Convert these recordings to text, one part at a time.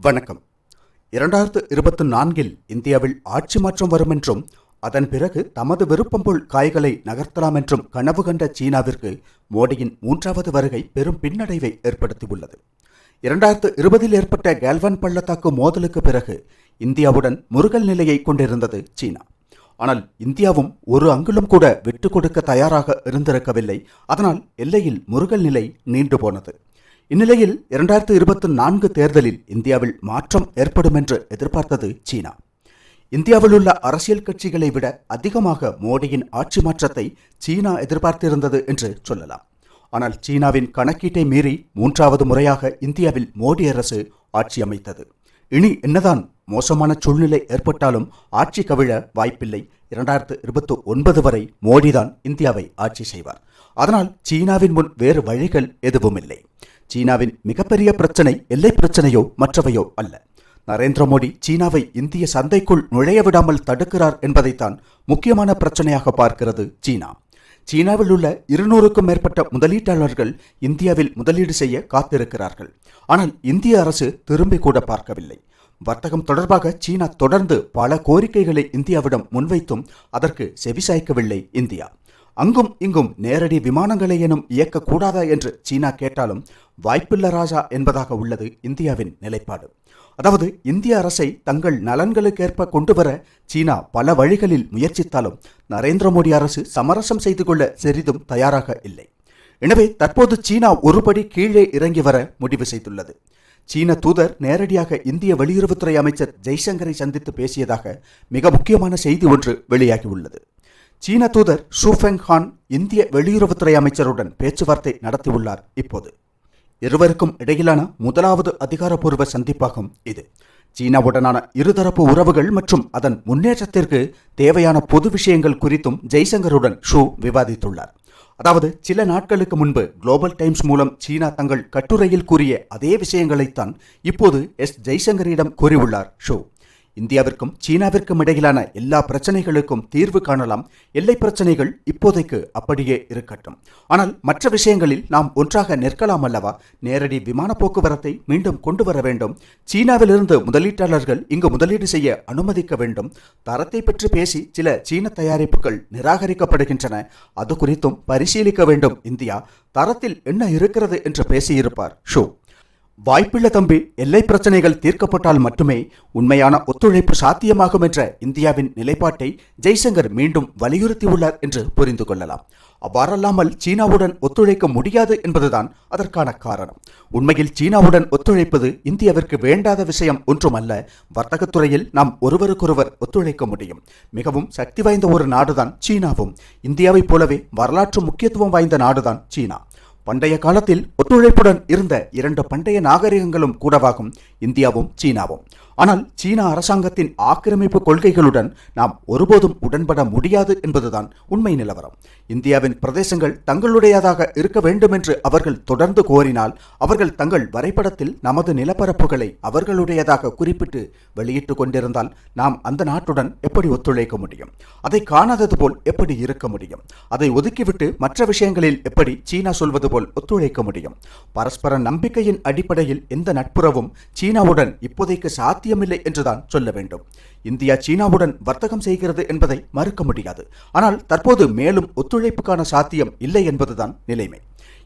வணக்கம். இரண்டாயிரத்து இருபத்தி நான்கில் இந்தியாவில் ஆட்சி மாற்றம் வரும் என்றும் அதன் பிறகு தமது விருப்பம் போல் காய்களை நகர்த்தலாம் என்றும் கனவு கண்ட சீனாவிற்கு மோடியின் மூன்றாவது வருகை பெரும் பின்னடைவை ஏற்படுத்தியுள்ளது. இரண்டாயிரத்து இருபதில் ஏற்பட்ட கேல்வன் பள்ளத்தாக்கு மோதலுக்கு பிறகு இந்தியாவுடன் முருகல் நிலையை கொண்டிருந்தது சீனா. ஆனால் இந்தியாவும் ஒரு அங்குலம் கூட விட்டுக் கொடுக்க தயாராக இருந்திருக்கவில்லை. அதனால் எல்லையில் முருகல் நிலை நீண்டு போனது. இந்நிலையில் இரண்டாயிரத்து இருபத்தி நான்கு தேர்தலில் இந்தியாவில் மாற்றம் ஏற்படும் என்று எதிர்பார்த்தது சீனா. இந்தியாவில் உள்ள அரசியல் கட்சிகளை விட அதிகமாக மோடியின் ஆட்சி மாற்றத்தை சீனா எதிர்பார்த்திருந்தது என்று சொல்லலாம். ஆனால் சீனாவின் கணக்கீட்டை மீறி மூன்றாவது முறையாக இந்தியாவில் மோடி அரசு ஆட்சி அமைத்தது. இனி என்னதான் மோசமான சூழ்நிலை ஏற்பட்டாலும் ஆட்சி கவிழ வாய்ப்பில்லை. இரண்டாயிரத்து இருபத்தி ஒன்பது வரை மோடிதான் இந்தியாவை ஆட்சி செய்வார். அதனால் சீனாவின் முன் வேறு வழிகள் எதுவும் இல்லை சீனாவின் மிகப்பெரிய பிரச்சனை எல்லை பிரச்சனையோ மற்றவையோ அல்ல. நரேந்திர மோடி சீனாவை இந்திய சந்தைக்குள் நுழைய விடாமல் தடுக்கிறார் என்பதைத்தான் முக்கியமான பிரச்சனையாக பார்க்கிறது சீனா. சீனாவில் உள்ள இருநூறுக்கும் மேற்பட்ட முதலீட்டாளர்கள் இந்தியாவில் முதலீடு செய்ய காத்திருக்கிறார்கள். ஆனால் இந்திய அரசு திரும்பி கூட பார்க்கவில்லை. வர்த்தகம் தொடர்பாக சீனா தொடர்ந்து பல கோரிக்கைகளை இந்தியாவிடம் முன்வைத்தும் அதற்கு செவிசாய்க்கவில்லை இந்தியா. அங்கும் இங்கும் நேரடி விமானங்களை எனும் இயக்கக்கூடாதா என்று சீனா கேட்டாலும் வாய்ப்பில்ல ராஜா என்பதாக உள்ளது இந்தியாவின் நிலைப்பாடு. அதாவது இந்திய அரசை தங்கள் நலன்களுக்கேற்ப கொண்டு வர சீனா பல வழிகளில் முயற்சித்தாலும் நரேந்திர மோடி அரசு சமரசம் செய்து கொள்ள சிறிதும் தயாராக இல்லை. எனவே தற்போது சீனா ஒருபடி கீழே இறங்கி வர முடிவு செய்துள்ளது. சீன தூதர் நேரடியாக இந்திய வெளியுறவுத்துறை அமைச்சர் ஜெய்சங்கரை சந்தித்து பேசியதாக மிக முக்கியமான செய்தி ஒன்று வெளியாகியுள்ளது. சீன தூதர் ஷூஃபெங் ஹான் இந்திய வெளியுறவுத்துறை அமைச்சருடன் பேச்சுவார்த்தை நடத்தியுள்ளார் இப்போது. இருவருக்கும் இடையிலான முதலாவது அதிகாரப்பூர்வ சந்திப்பாகும் இது. சீனாவுடனான இருதரப்பு உறவுகள் மற்றும் அதன் முன்னேற்றத்திற்கு தேவையான பொது விஷயங்கள் குறித்தும் ஜெய்சங்கருடன் ஷூ விவாதித்துள்ளார். அதாவது சில நாட்களுக்கு முன்பு குளோபல் டைம்ஸ் மூலம் சீனா தங்கள் கட்டுரையில் கூறிய அதே விஷயங்களைத்தான் இப்போது எஸ் ஜெய்சங்கரிடம் கூறியுள்ளார் ஷூ. இந்தியாவிற்கும் சீனாவிற்கும் இடையிலான எல்லா பிரச்சனைகளுக்கும் தீர்வு காணலாம். எல்லை பிரச்சனைகள் இப்போதைக்கு அப்படியே இருக்கட்டும். ஆனால் மற்ற விஷயங்களில் நாம் ஒன்றாக நிற்கலாம் அல்லவா? நேரடி விமான போக்குவரத்தை மீண்டும் கொண்டு வர வேண்டும். சீனாவிலிருந்து முதலீட்டாளர்கள் இங்கு முதலீடு செய்ய அனுமதிக்க வேண்டும். தரத்தை பற்றி பேசி சில சீன தயாரிப்புகள் நிராகரிக்கப்படுகின்றன. அது குறித்தும் பரிசீலிக்க வேண்டும். இந்தியா தரத்தில் என்ன இருக்கிறது என்று பேசியிருப்பார். ஷோ. வாய்ப்பில்ல தம்பி. எல்லை பிரச்சனைகள் தீர்க்கப்பட்டால் மட்டுமே உண்மையான ஒத்துழைப்பு சாத்தியமாகும் என்ற இந்தியாவின் நிலைப்பாட்டை ஜெய்சங்கர் மீண்டும் வலியுறுத்தியுள்ளார் என்று புரிந்து கொள்ளலாம். அவ்வாறல்லாமல் சீனாவுடன் ஒத்துழைக்க முடியாது என்பதுதான் அதற்கான காரணம். உண்மையில் சீனாவுடன் ஒத்துழைப்பது இந்தியாவிற்கு வேண்டாத விஷயம் ஒன்றுமல்ல. வர்த்தகத்துறையில் நாம் ஒருவருக்கொருவர் ஒத்துழைக்க முடியும். மிகவும் சக்தி வாய்ந்த ஒரு நாடுதான் சீனாவும். இந்தியாவைப் போலவே வரலாற்று முக்கியத்துவம் வாய்ந்த நாடுதான் சீனா. பண்டைய காலத்தில் ஒத்துழைப்புடன் இருந்த இரண்டு பண்டைய நாகரிகங்களும் கூடவாகும் இந்தியாவும் சீனாவும். ஆனால் சீனா அரசாங்கத்தின் ஆக்கிரமிப்பு கொள்கைகளுடன் நாம் ஒருபோதும் உடன்பட முடியாது என்பதுதான் உண்மை நிலவரம். இந்தியாவின் பிரதேசங்கள் தங்களுடையதாக இருக்க வேண்டும் என்று அவர்கள் தொடர்ந்து கோரினால் அவர்கள் தங்கள் வரைபடத்தில் நமது நிலப்பரப்புகளை அவர்களுடையதாக குறிப்பிட்டு வெளியிட்டு கொண்டிருந்தால் நாம் அந்த நாட்டுடன் எப்படி ஒத்துழைக்க முடியும்? அதை காணாதது போல் எப்படி இருக்க முடியும்? அதை ஒதுக்கிவிட்டு மற்ற விஷயங்களில் எப்படி சீனா சொல்வது போல் ஒத்துழைக்க முடியும்? பரஸ்பர நம்பிக்கையின் அடிப்படையில் எந்த நட்புறவும் சீனாவுடன் இப்போதைக்கு சாத்தியமில்லை என்றுதான் சொல்ல வேண்டும். இந்தியா சீனாவுடன் வர்த்தகம் செய்கிறது என்பதை மறுக்க முடியாது. ஆனால் தற்போது மேலும் ஒத்துழைப்புக்கான சாத்தியம் இல்லை என்பதுதான் நிலைமை.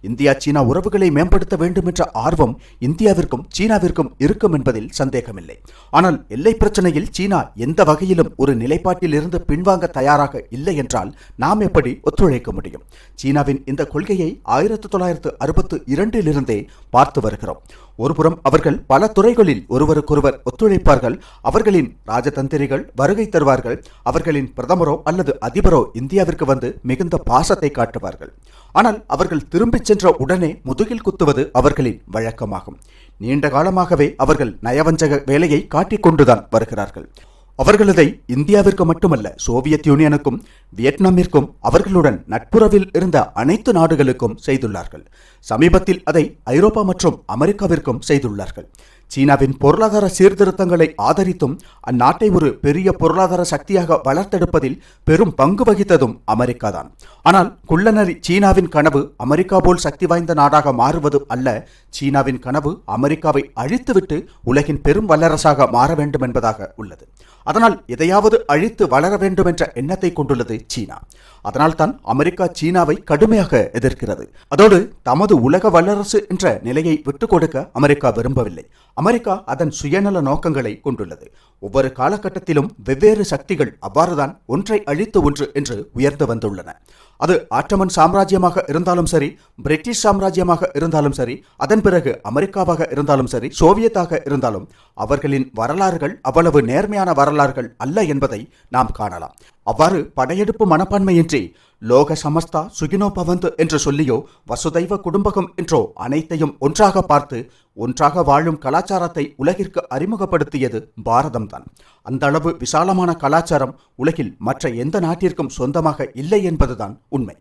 இந்தியா சீனா உறவுகளை மேம்படுத்த வேண்டும் என்ற ஆர்வம் இந்தியாவிற்கும் சீனாவிற்கும் இருக்கும் என்பதில் சந்தேகமில்லை. ஆனால் எல்லை பிரச்சனையில் சீனா எந்த வகையிலும் ஒரு நிலைப்பாட்டில் இருந்து பின்வாங்க தயாராக இல்லை என்றால் நாம் எப்படி ஒத்துழைக்க முடியும்? சீனாவின் இந்த கொள்கையை ஆயிரத்தி தொள்ளாயிரத்து அறுபத்து இரண்டிலிருந்தே பார்த்து வருகிறோம். ஒருபுறம் அவர்கள் பல துறைகளில் ஒருவருக்கொருவர் ஒத்துழைப்பார்கள். அவர்களின் ராஜதந்திரிகள் வருகை தருவார்கள். அவர்களின் பிரதமரோ அல்லது அதிபரோ இந்தியாவிற்கு வந்து மிகுந்த பாசத்தை காட்டுவார்கள். ஆனால் அவர்கள் திரும்பிச் சென்ற உடனே முதுகில் குத்துவது அவர்களின் வழக்கமாகும். நீண்ட காலமாகவே அவர்கள் நயவஞ்சக வேலையை காட்டிக்கொண்டுதான் வருகிறார்கள். அவர்களதை இந்தியாவிற்கு மட்டுமல்ல சோவியத் யூனியனுக்கும் வியட்நாமிற்கும் அவர்களுடன் நட்புறவில் இருந்த அனைத்து நாடுகளுக்கும் செய்துள்ளார்கள். சமீபத்தில் அதை ஐரோப்பா மற்றும் அமெரிக்காவிற்கும் செய்துள்ளார்கள். சீனாவின் பொருளாதார சீர்திருத்தங்களை ஆதரித்தும் அந்நாட்டை ஒரு பெரிய பொருளாதார சக்தியாக வளர்த்தெடுப்பதில் பெரும் பங்கு வகித்ததும் அமெரிக்கா தான் ஆனால் குள்ளநரி சீனாவின் கனவு அமெரிக்கா போல் சக்தி வாய்ந்த நாடாக மாறுவது அல்ல சீனாவின் கனவு அமெரிக்காவை அழித்துவிட்டு உலகின் பெரும் வல்லரசாக மாற வேண்டும் என்பதாக உள்ளது. அதனால் எதையாவது அழித்து வளர வேண்டும் என்ற எண்ணத்தை கொண்டுள்ளது சீனா. அதனால் தான் அமெரிக்கா சீனாவை கடுமையாக எதிர்க்கிறது. அதோடு தமது உலக வல்லரசு என்ற நிலையை விட்டுக் கொடுக்க அமெரிக்கா விரும்பவில்லை. அமெரிக்கா அதன் சுயநல நோக்கங்களை கொண்டுள்ளது. ஒவ்வொரு காலகட்டத்திலும் வெவ்வேறு சக்திகள் அவ்வாறுதான் ஒன்றை அழித்து ஒன்று என்று உயர்ந்து வந்துள்ளன. அது ஆட்டமன் சாம்ராஜ்யமாக இருந்தாலும் சரி பிரிட்டிஷ் சாம்ராஜ்யமாக இருந்தாலும் சரி அதன் பிறகு அமெரிக்காவாக இருந்தாலும் சரி சோவியத்தாக இருந்தாலும் அவர்களின் வரலாறுகள் அவ்வளவு நேர்மையான வரலாறுகள் அல்ல என்பதை நாம் காணலாம். அவ்வாறு படையெடுப்பு மனப்பான்மையின்றி லோக சமஸ்தா சுகினோ பவந்து என்று சொல்லியோ வசுதைவ குடும்பகம் என்றோ அனைத்தையும் ஒன்றாக பார்த்து ஒன்றாக வாழும் கலாச்சாரத்தை உலகிற்கு அறிமுகப்படுத்தியது பாரதம்தான். அந்த அளவு விசாலமான கலாச்சாரம் உலகில் மற்ற எந்த நாட்டிற்கும் சொந்தமாக இல்லை என்பதுதான் உண்மை.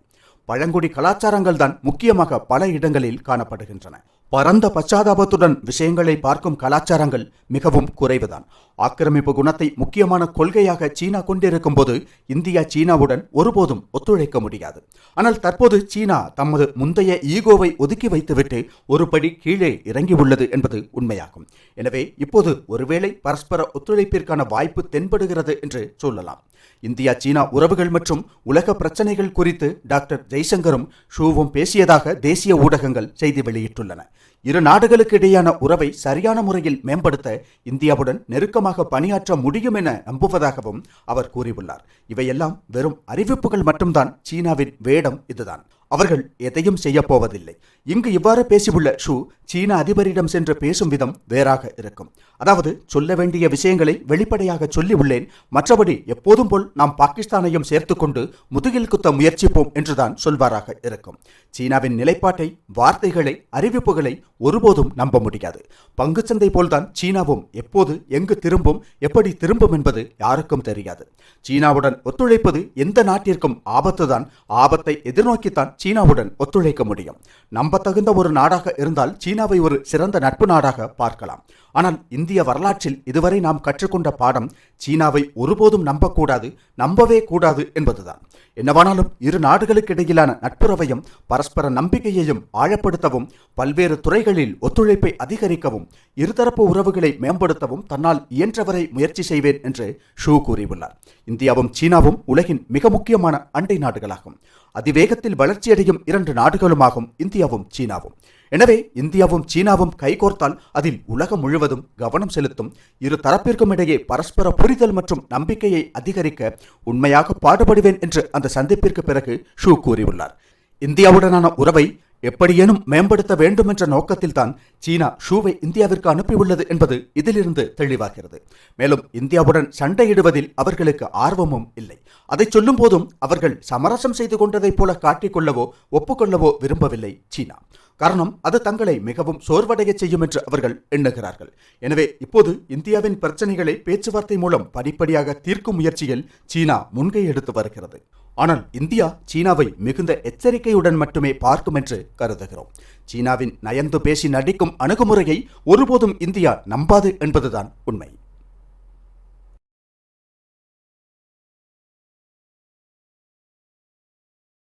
பழங்குடி கலாச்சாரங்கள் தான் முக்கியமாக பல இடங்களில் காணப்படுகின்றன. பரந்த பச்சாதாபத்துடன் விஷயங்களை பார்க்கும் கலாச்சாரங்கள் மிகவும் குறைவுதான். ஆக்கிரமிப்பு குணத்தை முக்கியமான கொள்கையாக சீனா கொண்டிருக்கும் போது இந்தியா சீனாவுடன் ஒருபோதும் ஒத்துழைக்க முடியாது. ஆனால் தற்போது சீனா தமது முந்தைய ஈகோவை ஒதுக்கி வைத்துவிட்டு ஒருபடி கீழே இறங்கியுள்ளது என்பது உண்மையாகும். எனவே இப்போது ஒருவேளை பரஸ்பர ஒத்துழைப்பிற்கான வாய்ப்பு தென்படுகிறது என்று சொல்லலாம். இந்தியா சீனா உறவுகள் மற்றும் உலக பிரச்சனைகள் குறித்து டாக்டர் ஜெய்சங்கரும் ஷூவும் பேசியதாக தேசிய ஊடகங்கள் செய்தி வெளியிட்டுள்ளன. இரு நாடுகளுக்கு இடையான உறவை சரியான முறையில் மேம்படுத்த இந்தியாவுடன் நெருக்கமாக பணியாற்ற முடியும் என நம்புவதாகவும் அவர் கூறியுள்ளார். இவையெல்லாம் வெறும் அறிவிப்புகள் மட்டும்தான். சீனாவின் வேடம் இதுதான். அவர்கள் எதையும் செய்யப்போவதில்லை இங்கு இவ்வாறு பேசியுள்ள ஷூ சீன அதிபரிடம் சென்று பேசும் விதம் வேறாக இருக்கும். அதாவது சொல்ல வேண்டிய விஷயங்களை வெளிப்படையாக சொல்லி உள்ளேன் மற்றபடி எப்போதும் போல் நாம் பாகிஸ்தானையும் சேர்த்துக்கொண்டு முதுகில் குத்த முயற்சிப்போம் என்றுதான் சொல்வாராக இருக்கும். சீனாவின் நிலைப்பாட்டை வார்த்தைகளை அறிவிப்புகளை ஒருபோதும் நம்ப முடியாது. பங்குச்சந்தை போல்தான் சீனாவும் எப்போது எங்கு திரும்பும் எப்படி திரும்பும் என்பது யாருக்கும் தெரியாது. சீனாவுடன் ஒத்துழைப்பது எந்த நாட்டிற்கும் ஆபத்துதான். ஆபத்தை எதிர்நோக்கித்தான் சீனாவுடன் ஒத்துழைக்க முடியும். நம்பத்தகுந்த ஒரு நாடாக இருந்தால் சீனாவை ஒரு சிறந்த நட்பு நாடாக பார்க்கலாம். ஆனால் இந்திய வரலாற்றில் இதுவரை நாம் கற்றுக்கொண்ட பாடம் சீனாவை ஒருபோதும் நம்பக்கூடாது நம்பவே கூடாது என்பதுதான். என்னவானாலும் இரு நாடுகளுக்கு இடையிலான நட்புறவையும் பரஸ்பர நம்பிக்கையையும் ஆழப்படுத்தவும் பல்வேறு துறைகளில் ஒத்துழைப்பை அதிகரிக்கவும் இருதரப்பு உறவுகளை மேம்படுத்தவும் தன்னால் இயன்றவரை முயற்சி செய்வேன் என்று ஷூ கூறியுள்ளார். இந்தியாவும் சீனாவும் உலகின் மிக முக்கியமான அண்டை நாடுகளாகும். அதிவேகத்தில் வளர்ச்சியடையும் இரண்டு நாடுகளுமாகும் இந்தியாவும் சீனாவும். எனவே இந்தியாவும் சீனாவும் கைகோர்த்தால் அதில் உலகம் முழுவதும் கவனம் செலுத்தும். இரு தரப்பிற்கும் இடையே பரஸ்பர புரிதல் மற்றும் நம்பிக்கையை அதிகரிக்க உண்மையாக பாடுபடுவேன் என்று அந்த சந்திப்பிற்கு பிறகு ஷூ கூறியுள்ளார். இந்தியாவுடனான உறவை எப்படியேனும் மேம்படுத்த வேண்டும் என்ற நோக்கத்தில்தான் சீனா ஷூவை இந்தியாவிற்கு அனுப்பியுள்ளது என்பது இதிலிருந்து தெளிவாகிறது. மேலும் இந்தியாவுடன் சண்டையிடுவதில் அவர்களுக்கு ஆர்வமும் இல்லை. அதை சொல்லும் போதும் அவர்கள் சமரசம் செய்து கொண்டதைப் போல காட்டிக்கொள்ளவோ ஒப்புக்கொள்ளவோ விரும்பவில்லை சீனா. காரணம் அது தங்களை மிகவும் சோர்வடைய செய்யும் என்று அவர்கள் எண்ணுகிறார்கள். எனவே இப்போது இந்தியாவின் பிரச்சனைகளை பேச்சுவார்த்தை மூலம் படிப்படியாக தீர்க்கும் முயற்சியில் சீனா முன்கை எடுத்து வருகிறது. ஆனால் இந்தியா சீனாவை மிகுந்த எச்சரிக்கையுடன் மட்டுமே பார்க்கும் என்று கருதுகிறோம். சீனாவின் நயந்து பேசி நடிக்கும் அணுகுமுறையை ஒருபோதும் இந்தியா நம்பாது என்பதுதான் உண்மை.